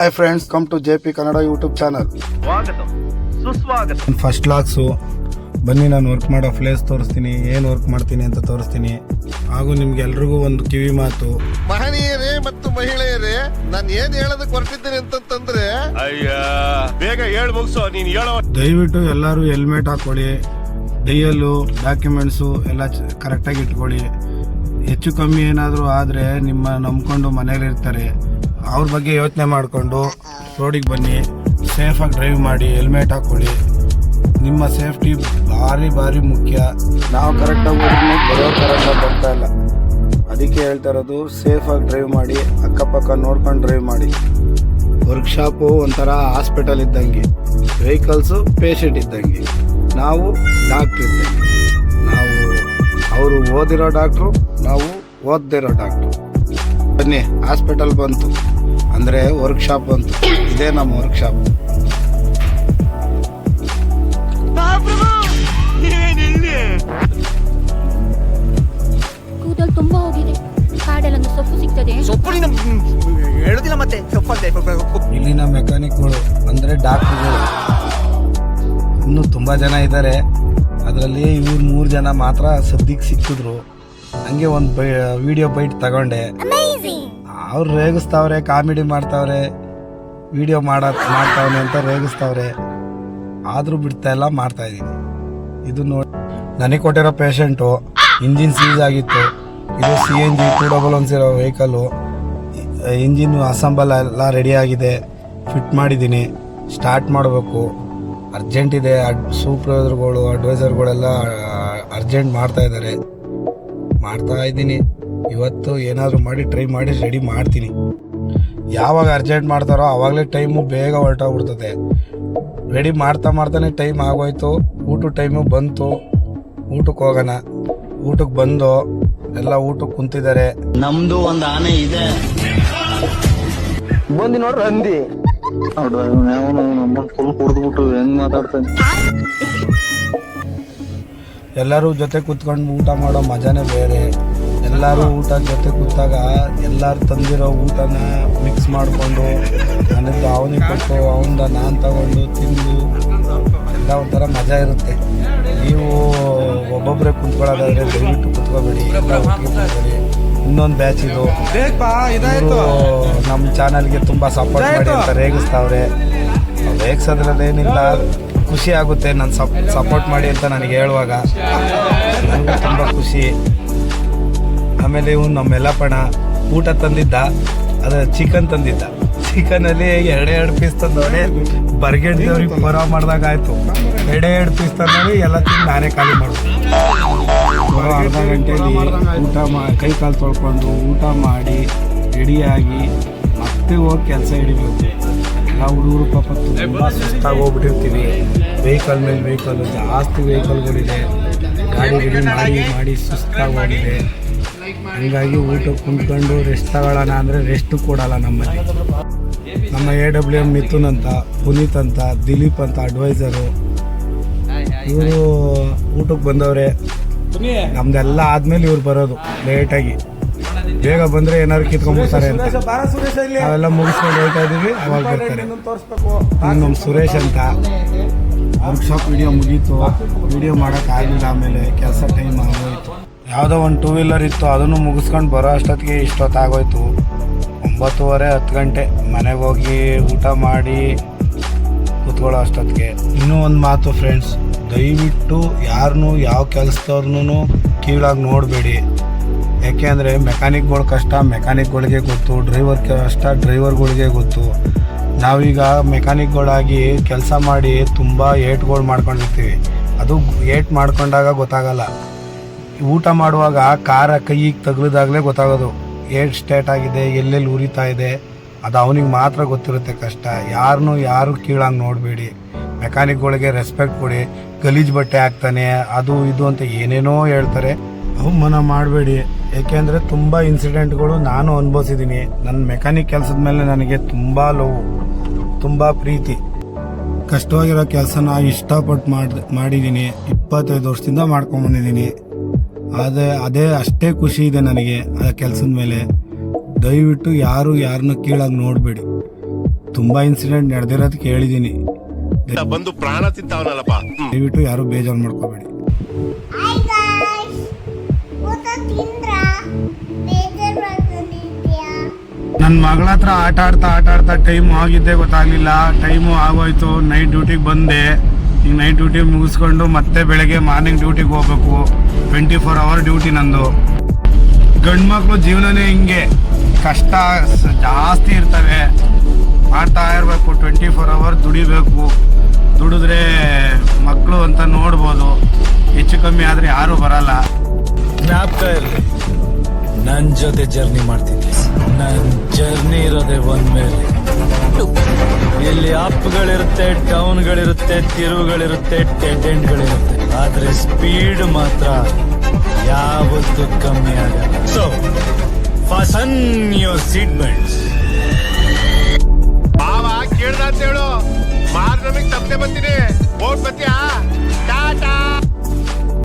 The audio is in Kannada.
Hi friends come to J P Kannada YouTube channel ಸ್ವಾಗತ. ಸುಸ್ವಾಗತ. ಫಸ್ಟ್ ಲಾಕ್ಸು ಬನ್ನಿ ನಾನು ವರ್ಕ್ ಮಾಡೋ ಪ್ಲೇಸ್ ತೋರಿಸ್ತೀನಿ. ಏನು ವರ್ಕ್ ಮಾಡ್ತೀನಿ ಅಂತ ತೋರಿಸ್ತೀನಿ. ಹಾಗೂ ನಿಮ್ಗೆ ಎಲ್ರಿಗೂ ಒಂದು ಕಿವಿ ಮಾತು. ಮಹನೀಯರೇ ಮತ್ತು ಮಹಿಳೆಯರೇ ನಾನು ಏನ್ ಹೇಳೋದಕ್ಕೆ ಹೊರಟಿದ್ದೀನಿ ಅಂತಂತಂದ್ರೆ ಅಯ್ಯ ಬೇಗ ಹೇಳ್ ಮುಗಿಸೋ ನೀನ್ ಹೇಳೋ ದಯವಿಟ್ಟು ಎಲ್ಲರೂ ಹೆಲ್ಮೆಟ್ ಹಾಕೊಳ್ಳಿ ಡೈಯಲ್ಲು ಡಾಕ್ಯುಮೆಂಟ್ಸು ಎಲ್ಲ ಕರೆಕ್ಟಾಗಿ ಇಟ್ಕೊಳ್ಳಿ. ಹೆಚ್ಚು ಕಮ್ಮಿ ಏನಾದರೂ ಆದರೆ ನಿಮ್ಮ ನಂಬ್ಕೊಂಡು ಮನೇಲಿ ಇರ್ತಾರೆ ಅವ್ರ ಬಗ್ಗೆ ಯೋಚನೆ ಮಾಡಿಕೊಂಡು ರೋಡಿಗೆ ಬನ್ನಿ ಸೇಫಾಗಿ ಡ್ರೈವ್ ಮಾಡಿ ಹೆಲ್ಮೆಟ್ ಹಾಕೊಳ್ಳಿ. ನಿಮ್ಮ ಸೇಫ್ಟಿ ಭಾರಿ ಭಾರಿ ಮುಖ್ಯ. ನಾವು ಕರೆಕ್ಟಾಗಿ ಹೋಗಿ ಬರೋ ಎಲ್ಲ ಬರ್ತಾ ಇಲ್ಲ. ಅದಕ್ಕೆ ಹೇಳ್ತಾ ಇರೋದು ಸೇಫಾಗಿ ಡ್ರೈವ್ ಮಾಡಿ, ಅಕ್ಕಪಕ್ಕ ನೋಡ್ಕೊಂಡು ಡ್ರೈವ್ ಮಾಡಿ. ವರ್ಕ್ಶಾಪು ಒಂಥರ ಹಾಸ್ಪಿಟಲ್ ಇದ್ದಂಗೆ ವೆಹಿಕಲ್ಸು ಪೇಷಂಟ್ ಇದ್ದಂಗೆ. ನಾವು ಡಾಕ್ಟ್ರ್ ಇದ್ದಂಗೆ. ನಾವು, ಅವರು ಓದಿರೋ ಡಾಕ್ಟ್ರು ನಾವು ಓದ್ದಿರೋ ಡಾಕ್ಟ್ರು ಬನ್ನಿ. ಹಾಸ್ಪಿಟಲ್ ಬಂತು. ಅಂದರೆ ವರ್ಕ್ಶಾಪ್ ಬಂತು. ಇದೇ ನಮ್ಮ ವರ್ಕ್ಶಾಪ್ ಕೂದಲು ತುಂಬಾ ಹೋಗಿದೆ. ಕಾಡಲ್ಲೊಂದು ಸೊಪ್ಪು ಸಿಗ್ತದೆ. ಹೇಳುದಿಲ್ಲ ಮತ್ತೆ. ಸೊಪ್ಪಂತೆ ಇಲ್ಲಿನ ಮೆಕ್ಯಾನಿಕ್ಗಳು ಅಂದರೆ ಡಾಕ್ಟ್ರುಗಳು ಇನ್ನೂ ತುಂಬ ಜನ ಇದ್ದಾರೆ. ಅದರಲ್ಲಿ ಇವ್ರು ಮೂರು ಜನ ಮಾತ್ರ ಸದ್ಯಕ್ಕೆ ಸಿಕ್ಕಿದ್ರು. ಹಂಗೆ ಒಂದು ಬೈ ವಿಡಿಯೋ ಬೈಟ್ ತಗೊಂಡೆ. ಅವ್ರು ರೇಗಿಸ್ತಾವ್ರೆ ಕಾಮಿಡಿ ಮಾಡ್ತಾವ್ರೆ ವಿಡಿಯೋ ಮಾಡ ಮಾಡ್ತಾವ್ನೆ ಅಂತ ರೇಗಿಸ್ತಾವ್ರೆ. ಆದರೂ ಬಿಡ್ತಾ ಇಲ್ಲ ಮಾಡ್ತಾ ಇದ್ದೀನಿ ಇದು ನೋಡಿ ನನಗೆ ಕೊಟ್ಟಿರೋ ಪೇಷಂಟು ಇಂಜಿನ್ ಸೀಸ್ ಆಗಿತ್ತು. ಇದು C N G two double one ಇರೋ ವೆಹಿಕಲ್ಲು ಇಂಜಿನ್ ಅಸೆಂಬಲ್ ಎಲ್ಲ ರೆಡಿ ಆಗಿದೆ. ಫಿಟ್ ಮಾಡಿದ್ದೀನಿ ಸ್ಟಾರ್ಟ್ ಮಾಡಬೇಕು. ಅರ್ಜೆಂಟ್ ಇದೆ. ಅಡ್ ಸೂಪರ್ವೈಸರ್ಗಳು ಅಡ್ವೈಸರ್ಗಳೆಲ್ಲ ಅರ್ಜೆಂಟ್ ಮಾಡ್ತಾ ಇದ್ದಾರೆ ಮಾಡ್ತಾ ಇದ್ದೀನಿ. ಇವತ್ತು ಏನಾದರೂ ಮಾಡಿ ಟ್ರೈ ಮಾಡಿ ರೆಡಿ ಮಾಡ್ತೀನಿ. ಯಾವಾಗ ಅರ್ಜೆಂಟ್ ಮಾಡ್ತಾರೋ ಆವಾಗಲೇ ಟೈಮು ಬೇಗ ಹೊರಟೋಗ್ಬಿಡ್ತದೆ. ರೆಡಿ ಮಾಡ್ತಾ ಮಾಡ್ತಾನೆ ಟೈಮ್ ಆಗೋಯ್ತು. ಊಟ ಟೈಮು ಬಂತು. ಊಟಕ್ಕೆ ಹೋಗೋಣ. ಊಟಕ್ಕೆ ಬಂದು ಎಲ್ಲ ಊಟಕ್ಕೆ ಕುಂತಿದ್ದಾರೆ. ನಮ್ದು ಒಂದು ಆನೆ ಇದೆ. ಬಂದಿ ನೋಡ್ರಿ ಹಂದಿ. ಫುಲ್ ಕುಡ್ದ್ಬಿಟ್ಟು ಹೆಂಗ್ ಮಾತಾಡ್ತಾನೆ. ಎಲ್ಲರೂ ಜೊತೆ ಕೂತ್ಕೊಂಡು ಊಟ ಮಾಡೋ ಮಜಾನೇ ಬೇರೆ. ಎಲ್ಲರೂ ಊಟ ಜೊತೆ ಕೂತಾಗ ಎಲ್ಲರೂ ತಂದಿರೋ ಊಟನ ಮಿಕ್ಸ್ ಮಾಡಿಕೊಂಡು ನನ್ನದು ಅವನಿಗೆ ಕೊಟ್ಟು ಅವನಿಂದ ನಾನು ತಗೊಂಡು ತಿಂದು ಎಲ್ಲ ಒಂಥರ ಮಜಾ ಇರುತ್ತೆ. ನೀವು ಒಬ್ಬೊಬ್ಬರೇ ಕುತ್ಕೊಳ್ಳೋದಾದರೆ ದಯವಿಟ್ಟು ಕುತ್ಕೋಬೇಡಿ ಎಲ್ಲ ಒಟ್ಟಿಗೆ ಕೂತ್ಕೊಳ್ಳಿ ಇನ್ನೊಂದು ಬ್ಯಾಚ್ ಇದು. ನಮ್ಮ ಚಾನಲ್ಗೆ ತುಂಬ ಸಪೋರ್ಟ್ ಮಾಡಿ ಅಂತ ರೇಗಿಸ್ತಾವ್ರೆ. ರೇಗಿಸೋದ್ರಲ್ಲಿ ಏನಿಲ್ಲ ಖುಷಿ ಆಗುತ್ತೆ ನಾನು ಸಪ್ ಸಪೋರ್ಟ್ ಮಾಡಿ ಅಂತ ನನಗೆ ಹೇಳುವಾಗ. ನನಗೆ ತುಂಬ ಖುಷಿ. ಆಮೇಲೆ ಇವನು ನಮ್ಮ ಯಲ್ಲಪ್ಪಣ ಊಟ ತಂದಿದ್ದ, ಅದು ಚಿಕನ್ ತಂದಿದ್ದ. ಚಿಕನಲ್ಲಿ ಎರಡೇ ಎರಡು ಪೀಸ್ ತಂದವಳೆ ಬರ್ಗೆಡ್ದವ್ರಿಗೆ ಪರ ಮಾಡಿದಾಗ ಆಯಿತು. ಎರಡೇ ಎರಡು ಪೀಸ್ ತಂದವಳಿ ಎಲ್ಲ ತಿಂದು ನಾನೇ ಖಾಲಿ ಮಾಡೋದು. ಬರೋ ಅರ್ಧ ಗಂಟೆಯಲ್ಲಿ ಊಟ ಮಾ ಕೈ ಕಾಲು ತೊಳ್ಕೊಂಡು ಊಟ ಮಾಡಿ ರೆಡಿಯಾಗಿ ಮತ್ತೆ ಹೋಗಿ ಕೆಲಸ ಹಿಡಿಬೇಕು. ನಾವು ಹುಡುಗರು ಪಾಪ ತುಂಬ ಸುಸ್ತಾಗಿ ಹೋಗ್ಬಿಟ್ಟಿರ್ತೀವಿ. ವೆಹಿಕಲ್ ಮೇಲೆ ವೆಹಿಕಲ್ ಜಾಸ್ತಿ ವೆಹಿಕಲ್ಗಳಿದೆ ಗಾಡಿ ರೆಡಿ ಮಾಡಿ ಮಾಡಿ ಸುಸ್ತಾಗಿ ಹೋಗಿದೆ. ಹೀಗಾಗಿ ಊಟಕ್ಕೆ ಕುಂತ್ಕೊಂಡು ರೆಸ್ಟ್ ತಗೊಳ್ಳೋಣ ಅಂದರೆ ರೆಸ್ಟು ಕೊಡೋಲ್ಲ ನಮ್ಮಲ್ಲಿ. ನಮ್ಮ ಎ ಡಬ್ಲ್ಯೂ ಎಂ ಮಿಥುನ್ ಅಂತ ಪುನೀತ್ ಅಂತ ದಿಲೀಪ್ ಅಂತ ಅಡ್ವೈಸರು ಇವರು ಊಟಕ್ಕೆ ಬಂದವ್ರೆ. ನಮ್ದೆಲ್ಲ ಆದಮೇಲೆ ಇವ್ರು ಬರೋದು ಲೇಟಾಗಿ ಬೇಗ ಬಂದ್ರೆ ಏನಾದ್ರು ಕಿತ್ಕೊಂಡ್ಬಿಡ್ತಾರೆ ಅಂತ. ನಾವೆಲ್ಲ ಮುಗಿಸ್ಕೊಂಡು ಹೋಗ್ತಾ ಇದೀವಿ. ಅವಾಗ ಬರ್ತಾರೆ. ಇನ್ನು ನಮ್ಮ ಸುರೇಶ್ ಅಂತ. ವರ್ಕ್ಶಾಪ್ ವಿಡಿಯೋ ಮುಗೀತು. ವಿಡಿಯೋ ಮಾಡೋಕ್ಕಾಗಲಿಲ್ಲ ಆಗಲಿಲ್ಲ ಆಮೇಲೆ ಕೆಲಸ ಟೈಮ್ ಆಗೋಯ್ತು. ಯಾವುದೋ ಒಂದು ಟೂ ವೀಲರ್ ಇತ್ತು ಅದನ್ನು ಮುಗಿಸ್ಕೊಂಡು ಬರೋ ಅಷ್ಟೊತ್ತಿಗೆ ಇಷ್ಟೊತ್ತಾಗೋಯ್ತು. ಒಂಬತ್ತುವರೆ ಹತ್ತು ಗಂಟೆ. ಮನೆಗೆ ಹೋಗಿ ಊಟ ಮಾಡಿ ಕುತ್ಕೊಳ್ಳೋ ಅಷ್ಟೊತ್ತಿಗೆ. ಇನ್ನೂ ಒಂದು ಮಾತು ಫ್ರೆಂಡ್ಸ್ ದಯವಿಟ್ಟು ಯಾರನ್ನೂ ಯಾವ ಕೆಲಸದವ್ರನ್ನೂ ಕೀಳಾಗಿ ನೋಡಬೇಡಿ. ಯಾಕೆಂದರೆ ಮೆಕ್ಯಾನಿಕ್ಗಳು ಕಷ್ಟ, ಮೆಕ್ಯಾನಿಕ್ಗಳಿಗೆ ಗೊತ್ತು ಡ್ರೈವರ್ ಕಷ್ಟ ಡ್ರೈವರ್ಗಳಿಗೆ ಗೊತ್ತು. ನಾವೀಗ ಮೆಕ್ಯಾನಿಕ್ಗಳಾಗಿ ಕೆಲಸ ಮಾಡಿ ತುಂಬ ಏಟ್ಗಳು ಮಾಡ್ಕೊಂಡಿರ್ತೀವಿ. ಅದು ಏಟ್ ಮಾಡ್ಕೊಂಡಾಗ ಗೊತ್ತಾಗಲ್ಲ. ಊಟ ಮಾಡುವಾಗ ಕಾರ ಕೈಗೆ ತಗಲಿದಾಗಲೇ ಗೊತ್ತಾಗೋದು. ಏಟ್ ಸ್ಟೇಟ್ ಆಗಿದೆ, ಎಲ್ಲೆಲ್ಲಿ ಉರಿತಾ ಇದೆ, ಅದು ಅವನಿಗೆ ಮಾತ್ರ ಗೊತ್ತಿರುತ್ತೆ ಕಷ್ಟ. ಯಾರನ್ನೂ ಯಾರು ಕೀಳಾಗಿ ನೋಡಬೇಡಿ. ಮೆಕ್ಯಾನಿಕ್ಗಳಿಗೆ ರೆಸ್ಪೆಕ್ಟ್ ಕೊಡಿ. ಗಲೀಜು ಬಟ್ಟೆ ಹಾಕ್ತಾನೆ, ಅದು ಇದು ಅಂತ ಏನೇನೋ ಹೇಳ್ತಾರೆ. ಅವಮಾನ ಮಾಡಬೇಡಿ. ಏಕೆಂದರೆ ತುಂಬ ಇನ್ಸಿಡೆಂಟ್ಗಳು ನಾನು ಅನುಭವಿಸಿದ್ದೀನಿ ನನ್ನ ಮೆಕ್ಯಾನಿಕ್ ಕೆಲಸದ ಮೇಲೆ ನನಗೆ ತುಂಬ ಲವ್ ತುಂಬ ಪ್ರೀತಿ. ಕಷ್ಟವಾಗಿರೋ ಕೆಲಸನ ಇಷ್ಟಪಟ್ಟು ಮಾಡಿ ಮಾಡಿದ್ದೀನಿ ಇಪ್ಪತ್ತೈದು ವರ್ಷದಿಂದ ಮಾಡ್ಕೊಂಬಂದಿದ್ದೀನಿ ಅದೇ ಅದೇ ಅಷ್ಟೇ ಖುಷಿ ಇದೆ ನನಗೆ ಆ ಕೆಲಸದ ಮೇಲೆ. ದಯವಿಟ್ಟು ಯಾರು ಯಾರನ್ನ ಕೀಳಾಗಿ ನೋಡಬೇಡಿ. ತುಂಬಾ ಇನ್ಸಿಡೆಂಟ್ ನಡೆದಿರೋದು ಕೇಳಿದ್ದೀನಿ ಬಂದು ಪ್ರಾಣ ತಿಂತಾವನಲ್ಲಪ್ಪ. ದಯವಿಟ್ಟು ಯಾರು ಬೇಜಾರು ಮಾಡ್ಕೋಬೇಡಿ. ನನ್ನ ಮಗಳ ಹತ್ರ ಆಟ ಆಡ್ತಾ ಆಟ ಆಡ್ತಾ ಟೈಮ್ ಆಗಿದ್ದೆ ಗೊತ್ತಾಗ್ಲಿಲ್ಲ. ಟೈಮು ಆಗೋಯ್ತು. ನೈಟ್ ಡ್ಯೂಟಿಗೆ ಬಂದೆ. ಈಗ ನೈಟ್ ಡ್ಯೂಟಿ ಮುಗಿಸ್ಕೊಂಡು ಮತ್ತೆ ಬೆಳಗ್ಗೆ ಮಾರ್ನಿಂಗ್ ಡ್ಯೂಟಿಗೆ ಹೋಗ್ಬೇಕು. ಟ್ವೆಂಟಿ ಫೋರ್ ಅವರ್ ಡ್ಯೂಟಿ ನಂದು. ಗಂಡು ಮಕ್ಕಳು ಜೀವನನೇ ಹಿಂಗೆ. ಕಷ್ಟ ಜಾಸ್ತಿ ಇರ್ತವೆ. ಮಾಡ್ತಾ ಇರಬೇಕು. ಟ್ವೆಂಟಿ ಫೋರ್ ಅವರ್ ದುಡಿಬೇಕು. ದುಡಿದ್ರೆ ಮಕ್ಕಳು ಅಂತ ನೋಡ್ಬೋದು. ಹೆಚ್ಚು ಕಮ್ಮಿ ಆದರೆ ಯಾರೂ ಬರಲ್ಲ. ಜ್ಞಾಪಕ ಇರಲಿ ನನ್ ಜೊತೆ ಜರ್ನಿ ಮಾಡ್ತಿದ್ದೆ ನನ್ನ ಜರ್ನಿ ಇರೋದೆ ಒಂದ್ ಮೇಲೆ ಇಲ್ಲಿ ಅಪ್ಗಳಿರುತ್ತೆ ಡೌನ್ಗಳಿರುತ್ತೆ ತಿರುವುಗಳಿರುತ್ತೆ ಟೆಂಡೆಂಟ್ಗಳಿರುತ್ತೆ ಆದ್ರೆ ಸ್ಪೀಡ್ ಮಾತ್ರ ಯಾವತ್ತೂ ಕಮ್ಮಿ ಆಗಲ್ಲ. So fasten your seat belts ಬಾವ ಕೇಳ್ದ ಅಂತ ಹೇಳು. ಮಾರ್ ನಮಗ್ ತಪ್ಪದೆ ಬರ್ತೀನಿ ಹೋಗ್ ಬತ್ತೀಯಾ